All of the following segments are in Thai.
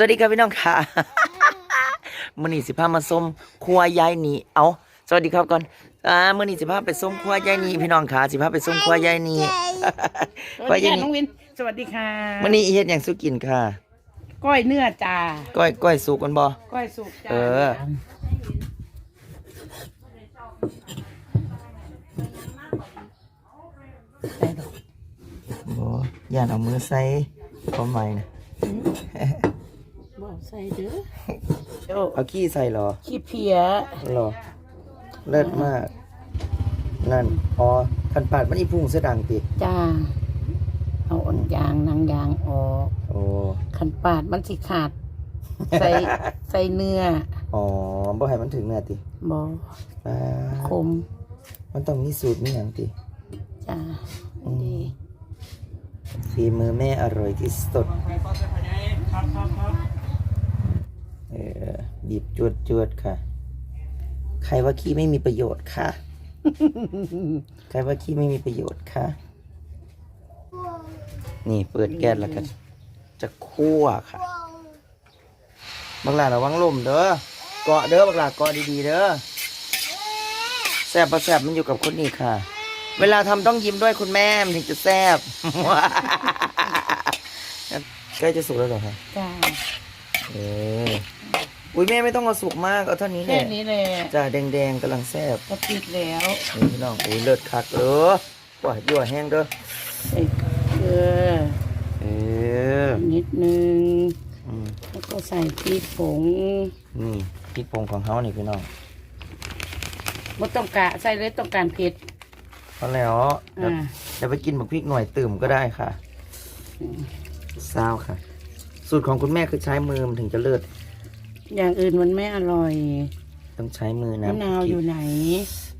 สวัสดีครับพี่น้องค่ะมื่อนี้สิพามาส้มครัวยายหนีเอาสวัสดีครับก่อนอ่ามื่อนี้สิพาไปส้มครัวยายหนีพี่น้องค่ะสิพาไปส้มครัวยายหนีสวัสดีค่ะน้องวิน สวัสดีค่ะมื่อนี้อีเฮ็ดอย่างสุกินค่ะ ก้อยเนื้อจ้า ก้อยก้อยสุกกันบ่ก้อยสุกจ้า เออใส่ดอกบ่ย่านเอามือใส่ความหมายนะ บอกใส่เด้อโอ้เอาขี้ใส่เหรอ ขี้เพียเหรอ เลิศมาก นั่น อ๋อคันปาดมันอีพุ่งเสอดังติจ้า เอาอ่อนยางนางยางออกโอ้ ขันปาดมันสิขาด ใส่ใส่เนื้ออ๋อบ่ให้มันถึงเนื้อติบออ่าคมมันต้องมีสูตรมีหยังติ จ้าอืมดีฝีมือแม่อร่อยที่สุด เออบีบจวดจวดๆค่ะ ใครว่าขี้ไม่มีประโยชน์ค่ะใครว่าขี้ไม่มีประโยชน์ค่ะ นี่เปิดแก๊สแล้วกันจะคั่วค่ะบักหลาระวังลมเด้อเกาะเด้อบักหลาเกาะดีๆเด้อแซบประแซบมันอยู่กับคนนี้ค่ะ เวลาทำต้องยิ้มด้วยคุณแม่มันถึงจะแซบใกล้จะสุกแล้วเหรอคะจ้าเออ อุ้ยแม่ไม่ต้องเอาสุกมากเอาเท่านี้แหแค่ละนี้แหละจ้าแดงๆกำลังแซบก็ปิดแล้วนี่พี่น้องอุ้ยเลิศคักเออว่ายั่วแห้งเด้อใส่เกลือเออนิดนึง อืมแล้วก็ใส่พริกผงนี่พริกผงของเขานี่พี่น้องไม่ต้องกะใส่เลยต้องการเผ็ดพอแล้วเดี๋ยวอ่าเดี๋ยวไปกินบักพริกหน่อยตื่มก็ได้ค่ะซาวค่ะ สูตรของคุณแม่คือใช้มือมันถึงจะเลิศ อย่างอื่นมันไม่อร่อยต้องใช้มือนะมะนาวอยู่ไหน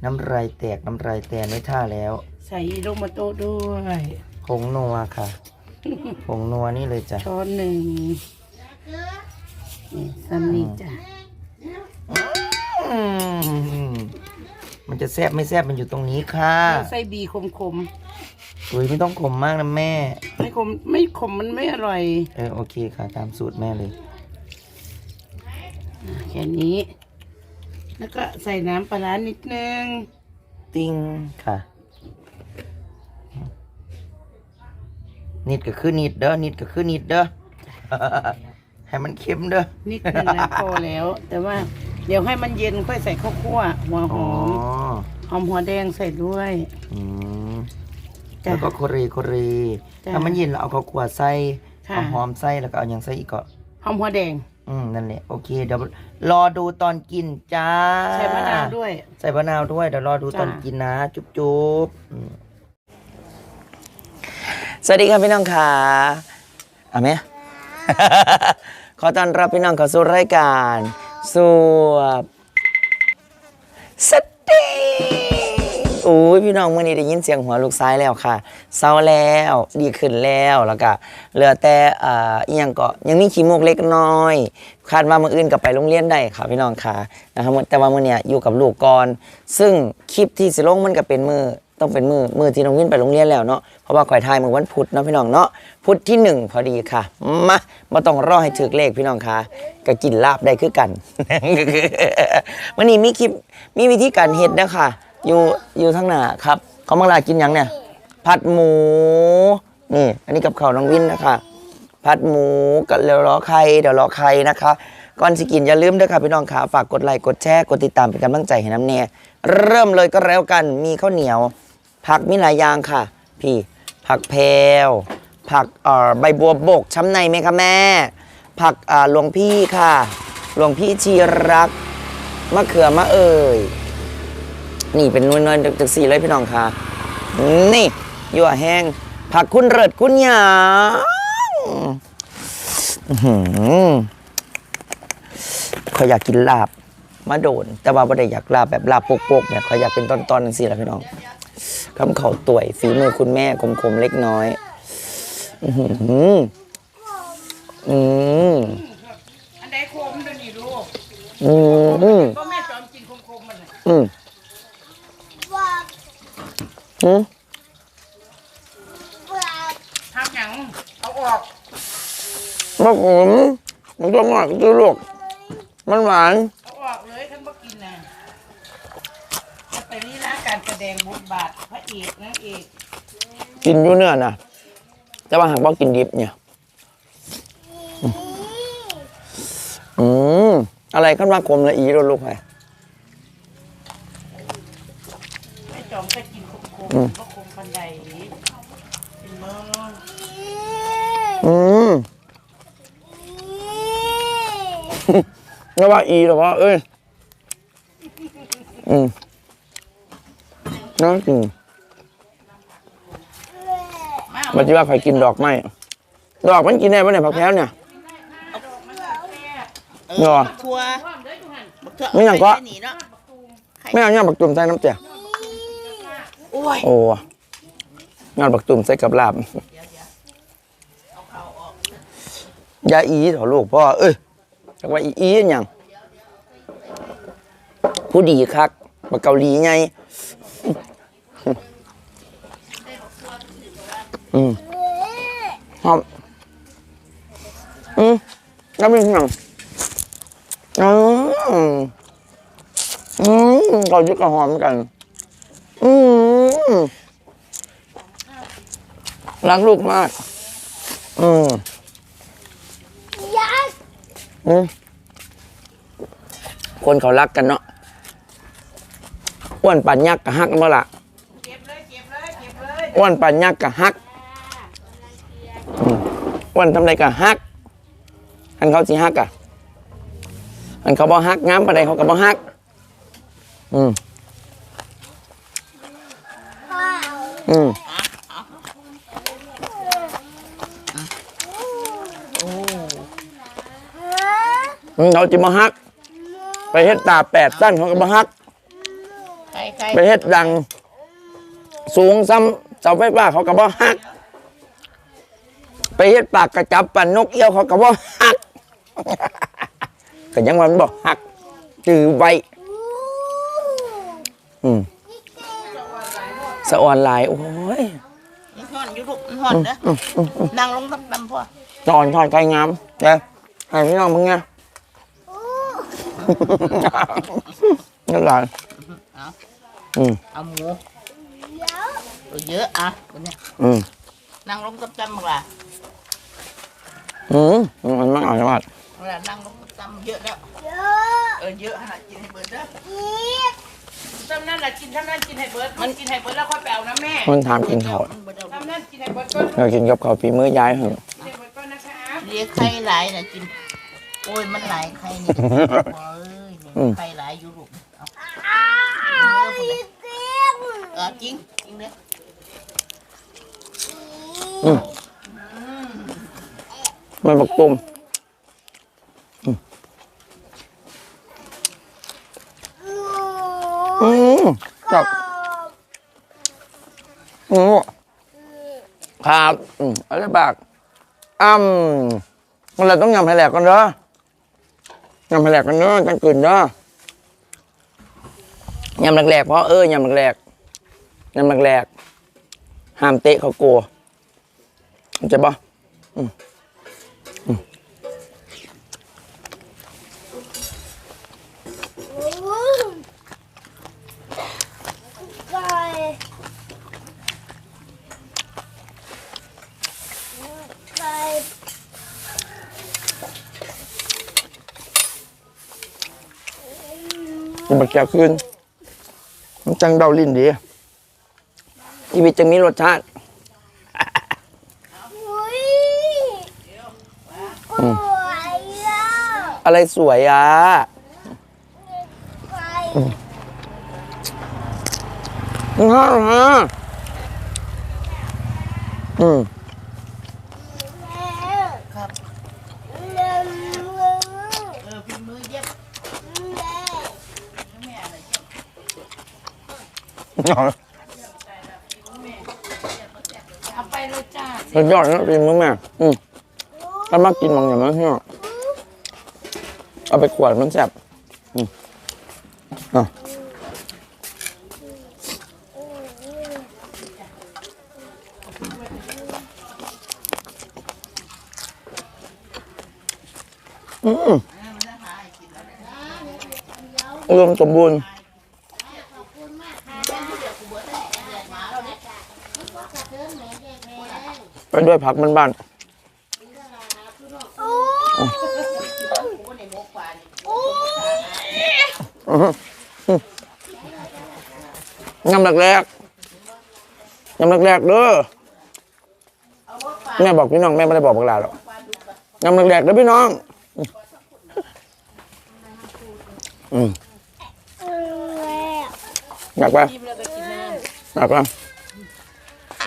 น้ำลายแตกน้ำลายแตนไม่ท่าแล้ว ใส่โรมาโต้ด้วยผงนัวค่ะ ผงนัวนี่เลยจ้ะช้อนหนึ่งนี่ซัมนี่จ้ะอืมมันจะแซบไม่แซบมันอยู่ตรงนี้ค่ะใส่บีขมขมอุ้ยไม่ต้องขมมากนะแม่ๆไม่ขมไม่ขมมันไม่อร่อย เออโอเคค่ะ ตามสูตรแม่เลยอะ แค่นี้ แล้วก็ใส่น้ำปลาร้านิดนึง ติ้งค่ะ นิดก็คือนิดเด้อนิดก็คือนิดเด้อให้มันเค็มเด้อนิดนึงนะพอแล้ว แต่ว่าเดี๋ยวให้มันเย็นค่อยใส่ข้าวคั่วหัวหอ๋ออมหอมหัวแดงใส่ด้วยอืมจ้ะแล้วก็โคเรโคเรจ้ะถ้ามันเย็นเราเอาข้าวคั่วใส่ค่ะเอาหอมใส่แล้วก็เอาหยังใส่อีกก็หอมหัวแดง อืมนั่นแหละโอเคเดี๋ยวรอดูตอนกินจ้า ใส่มะนาวด้วย ใส่มะนาวด้วยเดี๋ยวรอดูจ้ะตอนกินนะจุ๊บจุ๊บอืมสวัสดีครับพี่น้องค่ะเอาไหม ขอต้อนรับพี่น้องเข้าสู่รายการสวบสตี โอ้ยพี่น้องเมื่อนี้ได้ยินเสียงหัวลูกซ้ายแล้วค่ะเศร้าแล้วดีขึ้นแล้วแล้วก็เหลือแต่อ่าอีหยังก็ยังมีขี้มูกเล็กน้อย คาดว่ามื้ออื่นก็ไปโรงเรียนได้ค่ะพี่น้องค่ะนะครับแต่ว่ามื้อเนี้ยอยู่กับลูกก่อน ซึ่งคลิปที่สิลงมันก็เป็นมือต้องเป็นมือมือที่น้องวินไปโรงเรียนแล้วเนาะเพราะว่าก่อยทายมือวันพุธเนาะพี่น้องเนาะพุธที่หนึ่งพอดีค่ะมามาต้องรอให้ถึกเลขพี่น้องค่ะก็กินลาบได้คือกันวันนี้มีคลิปมีวิธีการเฮ็ดนะค่ะ อยู่อยู่ทั้างหน้าครับเขามังลากินหยังเนี่ย ผัดหมู นี่ อันนี้กับข้าวน้องวินนะคะ ผัดหมูกับเดี๋ยวรอไข่เดี๋ยวรอไข่นะคะ ก่อนสิกินอย่าลืมด้วยค่ะพี่น้องค่ะฝากกดไลค์กดแชร์กดติดตามเป็นกำลังใจให้น้ำเน่เริ่มเลยก็แล้วกันมีข้าวเหนียว ผักมีหลายอย่างค่ะ พี่ ผักแพรวผักเอ่อใบบัวบกช้ำในไหมคะแม่ ผักอ่าหลวงพี่ค่ะ หลวงพี่ชีรักมะเขือมะเอ่ย นี่เป็นนวลนวลๆจากสี่เลยพี่น้องค่ะ นี่ยั่วแห้งผักคุณเริดคุณหยางอื้อหือเขาอยากกินลาบมาโดน แต่ว่าไม่ได้อยากลาบแบบลาบโปกๆแบบเขาอยากเป็นตอนๆนั่นสิละพี่น้องคำเขาต่วยฝีมือคุณแม่คมๆเล็กน้อย อือหืออืมอันใดโคมตัวนี้ดูอืมก็แม่จอมกินโคมๆมันน่ะอืม อืมทำหยังเอาออกมะขมมันก็งอกคือลูกมันหวานเอาออกเลยท่านบ่กินนะจะไปนี่นะการแสดงบทบาทพระเอกนางเอกกินอยู่เนื้อน่ะแต่ว่าหากว่ากินดิบเนี่ย อืมอะไรขั้นว่าคมละอีโดนลูกไป แม่จอมก็กินคมคม อืมก็คมปันใดเป็นเมืองอืมแล้วว่าอีหรอวะเอ้ย อืมน่ากินมามันจะว่าใครกินดอกไม้ดอกมันกินได้ปะเนี่ยผักแพ้วเนี่ยเอเหรออทัวร์บักเถอะไม่อย่างก็ปหนีเนาะไม่เอาเนี่ยบักตุ่มใส่น้ำเจีย โอ้ยงานบักตุ่มใส่กับลาบยาอีเถอะลูกพ่อเอ้ยจักว่าอีอีอย่างผู้ดีคักบักเกาหลีไงอืมหอมอืมแล้วเป็นอย่างอืมอืมเขาจะกระหอมกัน อืม รักลูกมาก อืมอืมคนเขารักกันเนาะอ้วนปันยักษ์กับฮักเมื่อละเก็บเลยเก็บเลยเก็บเลยอ้วนปันยักษ์กับฮักอืมอ้วนทำไรกับฮัก อันเขาสิฮักอะอันเขาบ่ฮักงามปานใดเขาก็บ่ฮัก อืมอืม อืมเขาจะมาฮัก ไปเฮ็ดตาแปดสั้นเขาก็มาฮัก ใครใครไปเฮ็ดดัง สูงซ้ำเสาไฟฟ้าเขาก็บ่ฮัก ไปเฮ็ดปากกระจับปั่นนกเอี้ยวเขาก็บ่ฮัก ก็ยังว่ามันบอกฮักจือไว้อืม สะออนหลายโอ้ยมันห่อนอยู่ลูกมันห่อนเด้อนั่งลงดำดำพ่อนอนทอดไก่งามเด้ให้พี่น้องมึงไงนั่นหลายอืมเอาหมูเออเยอะอะตัวเนี้ยอืมนั่งลงดำดำบักล่ะอืมมันมันอร่อยมากเวลานั่งลงดำๆเยอะแล้วเออเยอะขนาดกินให้เบิดเด้อ ทำนั่นแหละกินทำนั่นกินให้เบิร์ดมันกินให้เบิร์ดแล้วค่อยไปเอานะแม่มันทานกินข้าวมันบ่ได้เอาทำนั่นกินให้เบิร์ดก่อนเรากินกับข้าวฝีมือยายเหรอกินให้เบิร์ดก่อนนะคะเรียกไข่หลายน่ะกิน โอ้ยมันหลายไข่นี่เอ้ยนี่ไข่หลายอยู่ลูกเอาเออพุ่นเลยเออจริงจริงเด้ออืมมันบักตุ่มอืมอืม จับอืมครับอืมอะไรบากอ้ำมันเราต้องยำให้แหลกก่อนเด้อยำให้แหลกกันเด้อจังกลืนเด้อยำแหลกๆเพราะเออยำแหลกๆยำแหลกๆห้ามเตะเขากลัวเข้าใจปะอืม มันแก่ขึ้นมันจังเดาลิ้นดีชีวิตจังมีรสชาติอะไรสวยอะอืมฮะฮะอืม ครับเออพิมพ์มือเย็บแม่อะไรเย็บ เอาไปเลยจ้าสุดยอดนะกินมึงแม่อืมถ้ามากินมังอย่างนั้นเนาะเอาไปขวดมันแซ่บอืมอะอืมอุดมสมบูรณ์ ไปด้วยผักมันบ้านๆยำแรกๆยำแรกๆเด้อแม่บอกพี่น้องแม่ไม่ได้บอกพวกเราหรอกยำแรกๆเด้อพี่น้อง อืม อยากไปกินแล้วก็กินน้อยากไป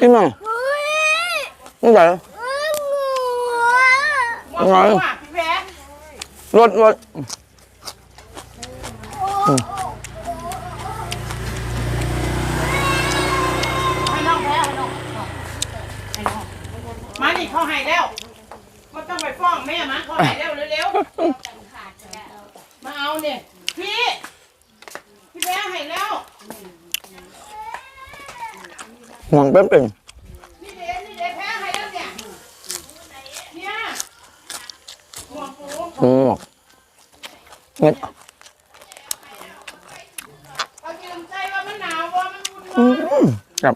นี่มานี่ไหนำหมดแล้วอะพี่แพ้รถรถ ให้น้องแพ้ให้น้องให้น้องมานี่เขาให้แล้วก็ต้องไปฟ้องแม่มาเขาให้แล้วเร็วๆมาเอาเนี่ยพี่ พี่แพ้ให้แล้ว ห่วงแป๊บหนึงนี่เดนี่เดแพ้ให้แล้วเนี่ย เนี่ยหัวปูห่วงเงี้ยเอาเตรียมใจว่ามันหนาวว่ามันวุ่นอืวายมครับ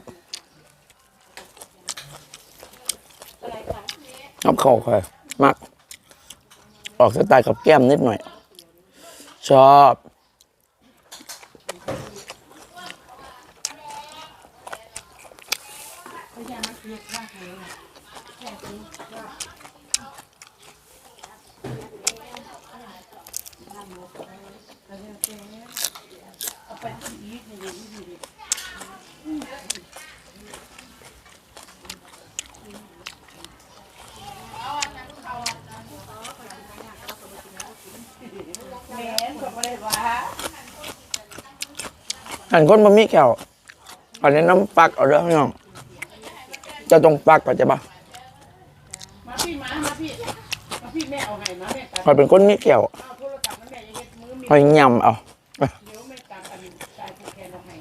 นับเข่าใครมักออกสไตล์กับแก้มนิดหน่อย ชอบ แหมก็บ่ได้ว่า อันคนบะหมี่แขวอันนี้น้ำปักเอาเด้อพี่น้อง จะตรงปักก่อนจะปะมาพี่มามาพี่มาพี่แม่เอาให้มาแม่ตัดคอยเป็นคนมีแขวเอาโทรศัพท์มาแม่อย่าเฮ็ดมือมีคอยยำเอาเดี๋ยวแม่ตัดอันใจผู้แทนเอาให้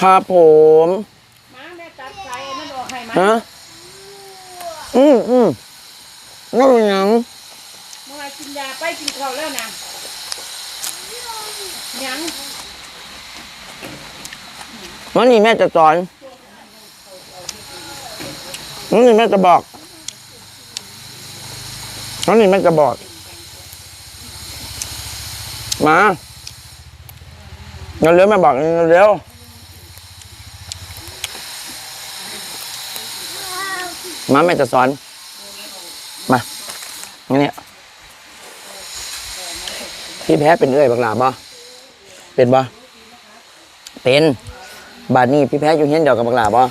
ครับผมมาแม่ตัดใจนั่นออกให้มาฮะอืมอืมนั่นเป็นหยังเมื่อวานกินยาไปกินข้าวแล้วนะยัง วันนี้แม่จะสอนวันนี้แม่จะบอกวันนี้แม่จะบอก มาเร็วๆแม่บอกเร็วมาแม่จะสอน มาอย่างนี้พี่แพ้เป็นเอ้ยบักหลาบ่เป็นบ่เป็น บาดนี้พี่แพ้อยู่เฮียนเดียวกับบักลาบ่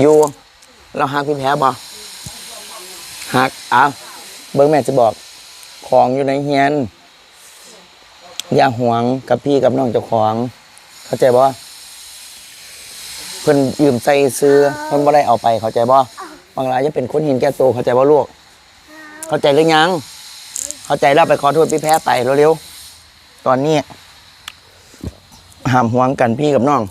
อยู่เราฮักพี่แพ้บ่ฮักอ้าวเบิ้งแม่จะบอก ของอยู่ในเฮียน อย่าหวงกับพี่กับน้องเจ้าของ เข้าใจบ่เพิ่นยืมใส่ซื้อเพิ่นบ่ได้เอาไปเข้าใจบ่บางรายจะเป็นคนเห็นแก่ตัวเข้าใจบ่ลูกเข้าใจหรือยัง เข้าใจแล้วไปขอโทษพี่แพ้ไปเร็วๆตอนนี้ ห้ามหวงกันพี่กับน้อง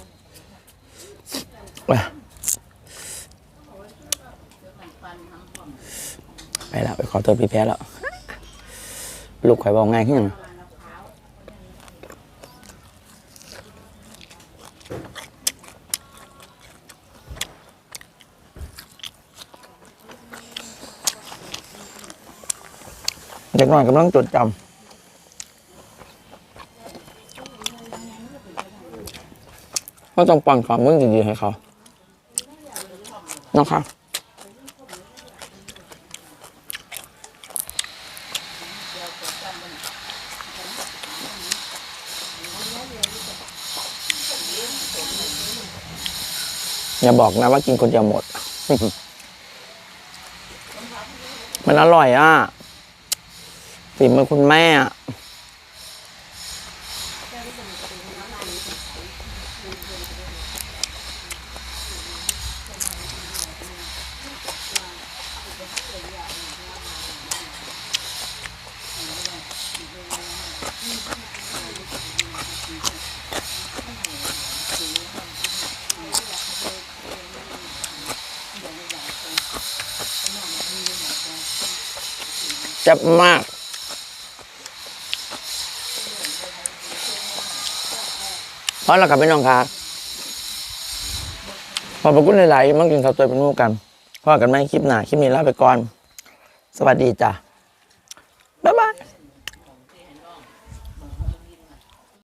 ไปแล้วไปขอโทษพี่แพ้แล้ว ลูกข่อยบอกง่ายขึ้นเด็กน้อยกำลังจดจำ ก็ต้องปันความเรื่งดีๆให้เขานะคะอย่าบอกนะว่ากินคนเดียวหมด มันอร่อยอะฝีมือคุณแม่อะ จับมาก เพราะเรากลับไปน้องค่ะขอบพระคุณหลายๆมากินข้าวตัวเป็นมู่กันพอกันไหมคลิปหน้าคลิปนี้ลาไปก่อน สวัสดีจ้ะ